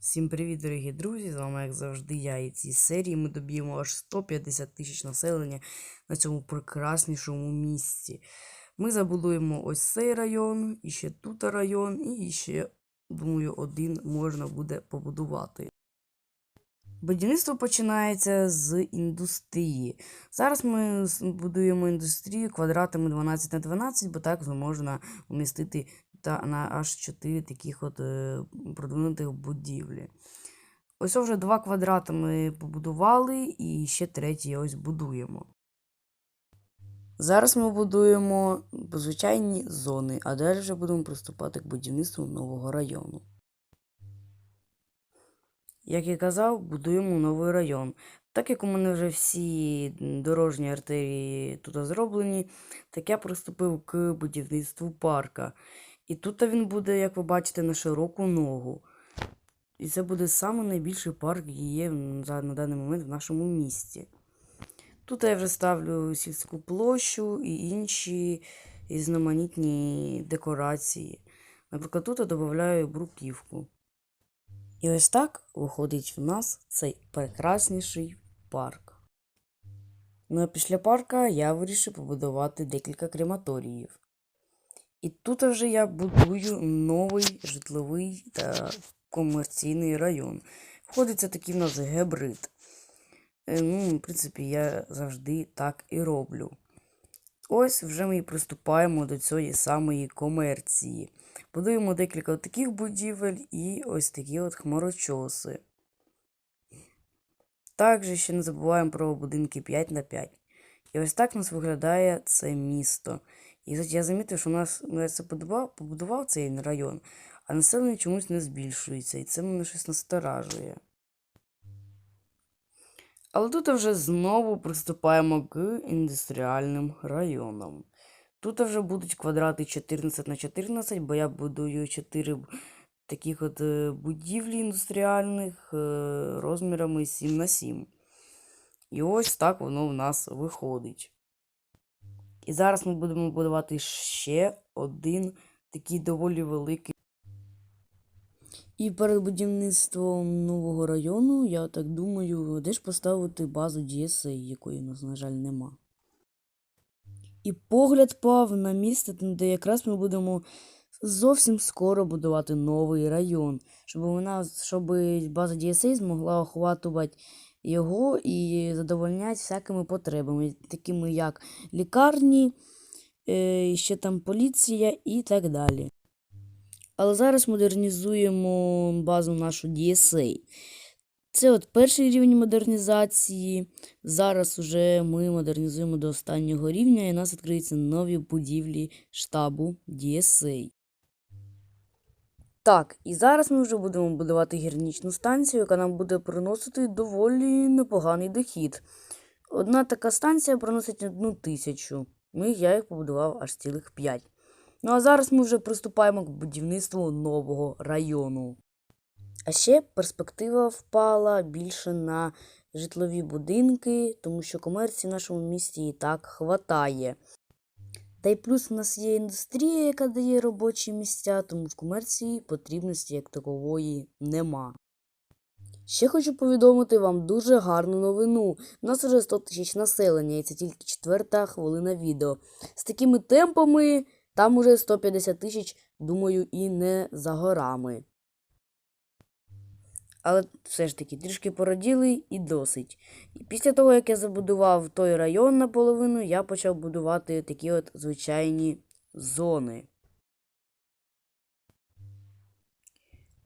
Всім привіт, дорогі друзі! З вами, як завжди, я і цій серії ми доб'ємо аж 150 тисяч населення на цьому прекраснішому місці. Ми забудуємо ось цей район, і ще тут район, і ще, думаю, один можна буде побудувати. Будівництво починається з індустрії. Зараз ми будуємо індустрію квадратами 12 на 12, бо так можна умістити та на аж 4 таких от е, продвинутих будівлі. Ось вже два квадрати ми побудували, і ще третій ось будуємо. Зараз ми будуємо звичайні зони, а далі вже будемо приступати к будівництву нового району. Як я казав, будуємо новий район. Так як у мене вже всі дорожні артерії тут зроблені, так я приступив к будівництву парка. І тут він буде, як ви бачите, на широку ногу. І це буде самий найбільший парк, який є на даний момент в нашому місті. Тут я вже ставлю сільську площу і інші різноманітні декорації. Наприклад, тут я додаю бруківку. І ось так виходить в нас цей прекрасніший парк. Ну а після парка я вирішив побудувати декілька крематоріїв. І тут вже я будую новий житловий та комерційний район. Входить це такий в нас гібрид. Е, Ну, в принципі, я завжди так і роблю. Ось вже ми і приступаємо до цієї самої комерції. Будуємо декілька таких будівель і ось такі от хмарочоси. Також ще не забуваємо про будинки 5 на 5. І ось так у нас виглядає це місто. І я замітив, що у нас ну, я це побудував, побудував цей район, а населення чомусь не збільшується, і це мене щось насторажує. Але тут вже знову приступаємо к індустріальним районам. Тут вже будуть квадрати 14 на 14, бо я будую 4 таких от е, будівлі індустріальних е, розмірами 7 на 7. І ось так воно в нас виходить. І зараз ми будемо будувати ще один такий доволі великий. І перед будівництвом нового району, я так думаю, де ж поставити базу DSA, якої нас, на жаль, нема. І погляд пав на місце, де якраз ми будемо зовсім скоро будувати новий район, щоб вона, щоб база DSA змогла охватувати його і задовольняти всякими потребами, такими як лікарні, е, ще там поліція і так далі. Але зараз модернізуємо базу нашу DSA. Це от перший рівень модернізації. Зараз уже ми модернізуємо до останнього рівня, і у нас відкриються нові будівлі штабу DSA. Так, і зараз ми вже будемо будувати гірнічну станцію, яка нам буде приносити доволі непоганий дохід. Одна така станція приносить одну тисячу. Ми, я їх побудував аж цілих п'ять. Ну а зараз ми вже приступаємо к будівництву нового району. А ще перспектива впала більше на житлові будинки, тому що комерції в нашому місті і так хватає. Та й плюс в нас є індустрія, яка дає робочі місця, тому в комерції потрібності як такової нема. Ще хочу повідомити вам дуже гарну новину. У нас вже 100 тисяч населення, і це тільки четверта хвилина відео. З такими темпами там уже 150 тисяч, думаю, і не за горами. Але все ж таки трішки пораділи і досить. І після того, як я забудував той район наполовину, я почав будувати такі от звичайні зони.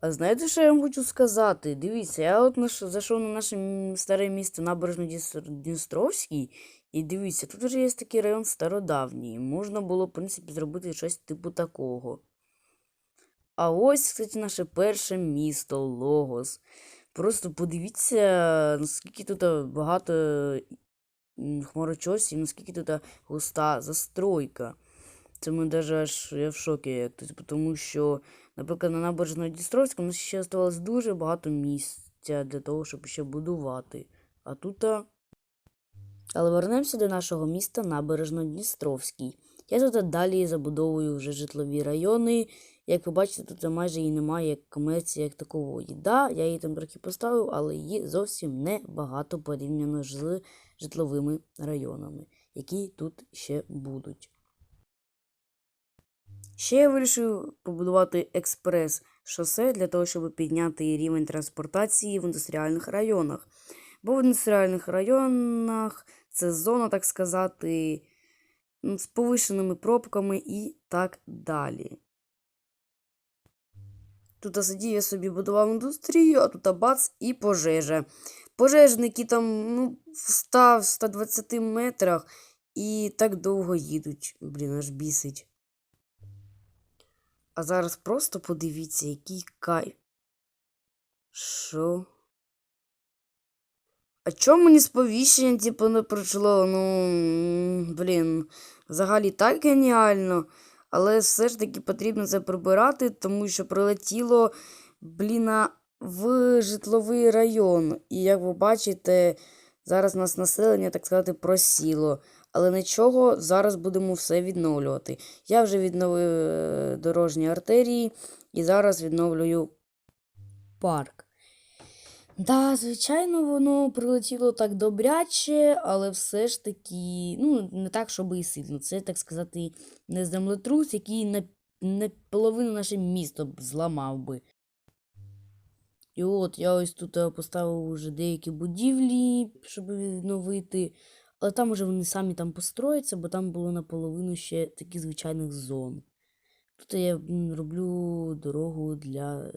А знаєте, що я вам хочу сказати? Дивіться, я от наш, зайшов на наше старе місто Набережно-Дністровський, і дивіться, тут вже є такий район стародавній. Можна було, в принципі, зробити щось типу такого. А ось, кстати, наше перше місто Логос. Просто подивіться, наскільки тут багато м, хмарочосів, наскільки тут густа застройка. Це ми даже аж я в шокі, тобто, тому що, наприклад, на Набережно-Дністровську у нас ще залишилось дуже багато місця для того, щоб ще будувати. А тут. Але вернемося до нашого міста Набережно-Дністровський. Я тут далі забудовую вже житлові райони Як ви бачите, тут майже і немає комерції як такової. Да, я її там трохи поставив, але її зовсім небагато порівняно з житловими районами, які тут ще будуть. Ще я вирішив побудувати експрес-шосе для того, щоб підняти рівень транспортації в індустріальних районах. Бо в індустріальних районах це зона, так сказати, з повишеними пробками і так далі. Тут сидів я собі будував індустрію, а тут бац і пожежа. Пожежники там ну, в 100-120 метрах і так довго їдуть. Блін, аж бісить. А зараз просто подивіться, який кайф. Що? А чому мені сповіщення, типу, не пройшло? Ну, блін, взагалі так геніально. Але все ж таки потрібно це прибирати, тому що прилетіло, блін, а, в житловий район. І як ви бачите, зараз у нас населення, так сказати, просіло. Але нічого, зараз будемо все відновлювати. Я вже відновив е, дорожні артерії і зараз відновлюю парк. Да, звичайно, воно прилетіло так добряче, але все ж таки, ну, не так, щоб і сильно. Це, так сказати, не землетрус, який на, на половину наше місто б зламав би. І от я ось тут е, поставив уже деякі будівлі, щоб відновити. Але там уже вони самі там построяться, бо там було наполовину ще таких звичайних зон. Тут я роблю дорогу для е,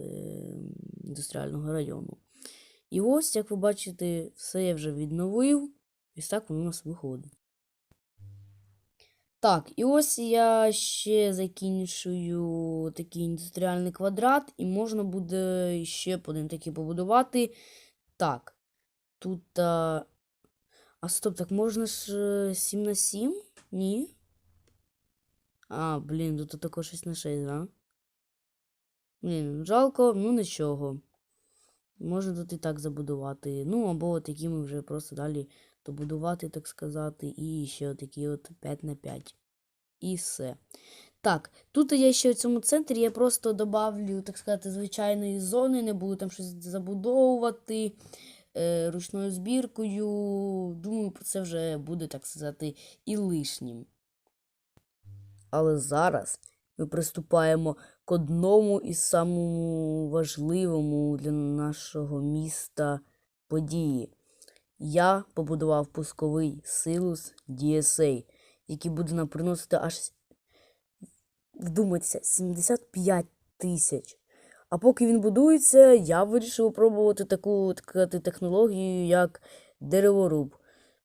індустріального району. І ось, як ви бачите, все я вже відновив. І так воно у нас виходить. Так, і ось я ще закінчую такий індустріальний квадрат, і можна буде ще один такий побудувати. Так. Тут. А, а стоп, так можна ж е, 7 на 7? Ні. А, блін, тут також 6 на 6, да? Блін, жалко, ну нічого. Можна тут і так забудувати. Ну, або такими вже просто далі добудувати, так сказати, і ще такі от 5 на 5. І все. Так, тут я ще в цьому центрі я просто добавлю, так сказати, звичайної зони, не буду там щось забудовувати е, ручною збіркою. Думаю, це вже буде, так сказати, і лишнім. Але зараз ми приступаємо к одному із самому важливому для нашого міста події. Я побудував пусковий силус DSA, який буде нам приносити аж вдумайтеся, 75 тисяч. А поки він будується, я вирішив спробувати таку так сказати, технологію, як дереворуб.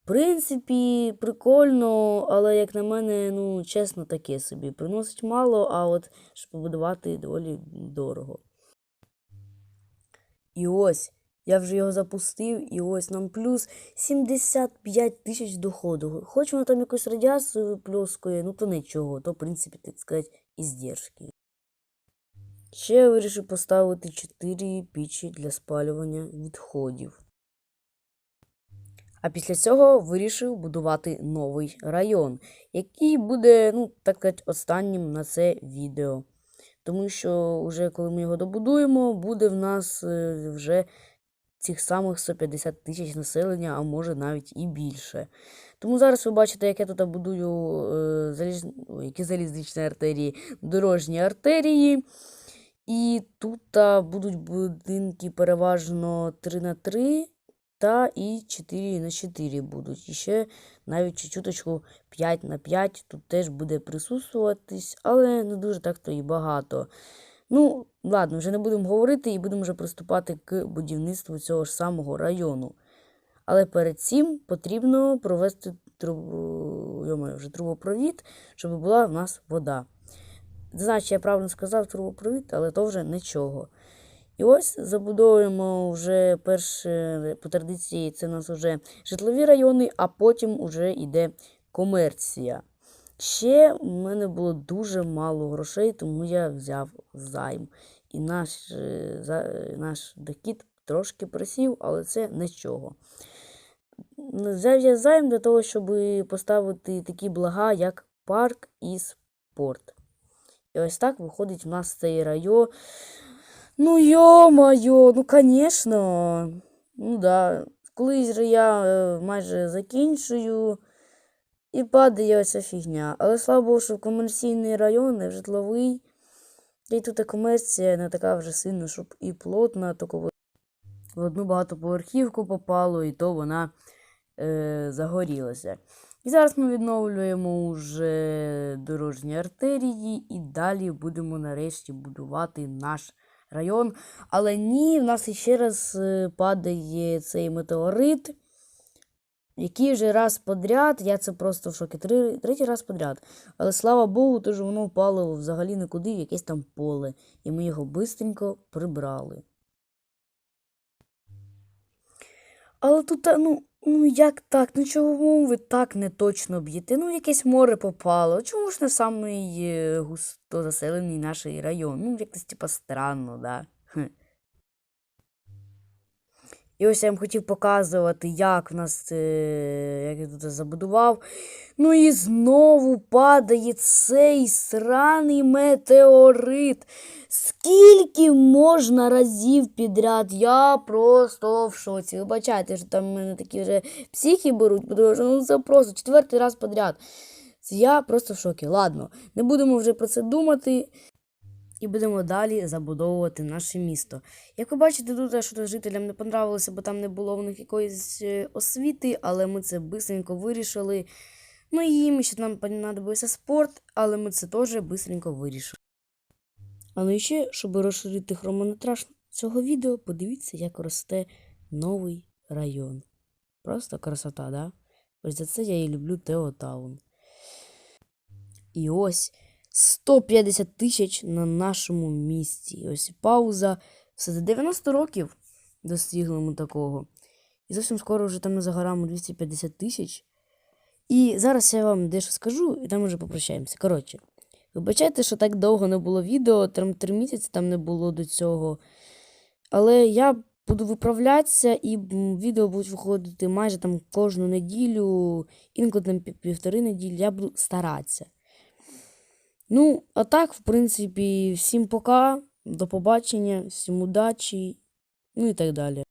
В принципі, прикольно, але, як на мене, ну, чесно, таке собі. Приносить мало, а от щоб побудувати доволі дорого. І ось, я вже його запустив, і ось нам плюс 75 тисяч доходу. Хоч воно там якусь радіацію випльоскує, ну то нічого, то, в принципі, так сказати, іздержки. Ще я вирішив поставити 4 пічі для спалювання відходів. А після цього вирішив будувати новий район, який буде, ну, так сказати, останнім на це відео. Тому що вже коли ми його добудуємо, буде в нас е, вже цих самих 150 тисяч населення, а може навіть і більше. Тому зараз ви бачите, як я тут будую е, заліз... Ой, які залізничні артерії, дорожні артерії. І тут будуть будинки переважно 3 на 3 та і 4 на 4 будуть. І ще навіть чуточку 5 на 5 тут теж буде присутствуватись, але не дуже так то і багато. Ну, ладно, вже не будемо говорити і будемо вже приступати к будівництву цього ж самого району. Але перед цим потрібно провести трубу, йомаю, вже трубопровід, щоб була в нас вода. Чи я правильно сказав трубопровід, але то вже нічого. І ось забудовуємо вже перше по традиції, це у нас вже житлові райони, а потім вже йде комерція. Ще в мене було дуже мало грошей, тому я взяв займ. І наш, е, за, наш дохід трошки просів, але це нічого. Взяв я займ для того, щоб поставити такі блага, як парк і спорт. І ось так виходить в нас цей район. Ну, йо-моє, ну, звісно. Ну да. Колись же я е, майже закінчую і падає ось ця фігня. Але слава Богу, що комерційний район, не житловий. І тут комерція не така вже сильна, щоб і плотна, в в одну багатоповерхівку попало, і то вона е, загорілася. І зараз ми відновлюємо вже дорожні артерії і далі будемо нарешті будувати наш район. Але ні, в нас іще раз е, падає цей метеорит, який вже раз подряд, я це просто в шокі, три, третій раз подряд. Але слава Богу, то ж воно впало взагалі нікуди в якесь там поле, і ми його бистренько прибрали. Але тут, ну, ну як так? Ну чому ви так не точно б'єте? Ну, якесь море попало. Чому ж не самий е, густо заселений наш район? Ну, якось типа странно, да? І ось я вам хотів показувати, як в нас, е, як я тут забудував. Ну і знову падає цей сраний метеорит. Скільки можна разів підряд? Я просто в шоці. Вибачайте, що там в мене такі вже психи беруть, тому ну це просто четвертий раз подряд. Я просто в шокі. Ладно, не будемо вже про це думати. І будемо далі забудовувати наше місто. Як ви бачите, тут що жителям не понравилося, бо там не було в них якоїсь е, освіти, але ми це бистренько вирішили. Ну і їм ще нам понадобився спорт, але ми це теж бистренько вирішили. А ну і ще, щоб розширити хронометраж цього відео, подивіться, як росте новий район. Просто красота, да? Ось за це я і люблю Теотаун. І ось 150 тисяч на нашому місці. Ось пауза. Все за 90 років достигли ми такого. І зовсім скоро вже там на загорами 250 тисяч. І зараз я вам дещо скажу, і там вже попрощаємося. Коротше, вибачайте, що так довго не було відео, там 3 місяці там не було до цього. Але я буду виправлятися, і відео будуть виходити майже там кожну неділю, інколи там півтори неділі. Я буду старатися. Ну, а так, в принципі, всім пока, до побачення, всім удачі, ну і так далі.